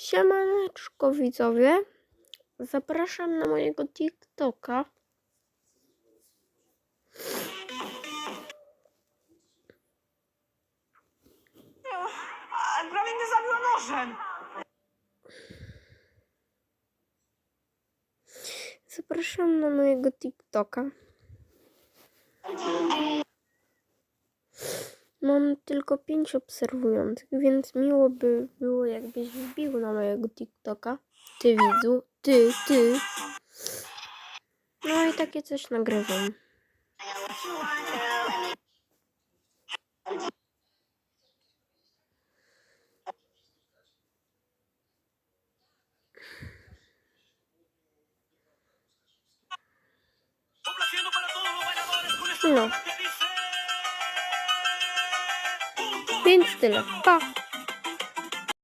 Siemaneczko widzowie. Zapraszam na mojego TikToka. Prawie mnie zabiła nożem. Zapraszam na mojego TikToka. Mam tylko 5 obserwujących, więc miło by było, jakbyś wbił na mojego TikToka. Ty widzu, ty, ty. No i takie coś nagrywam. No. Beni tuttular.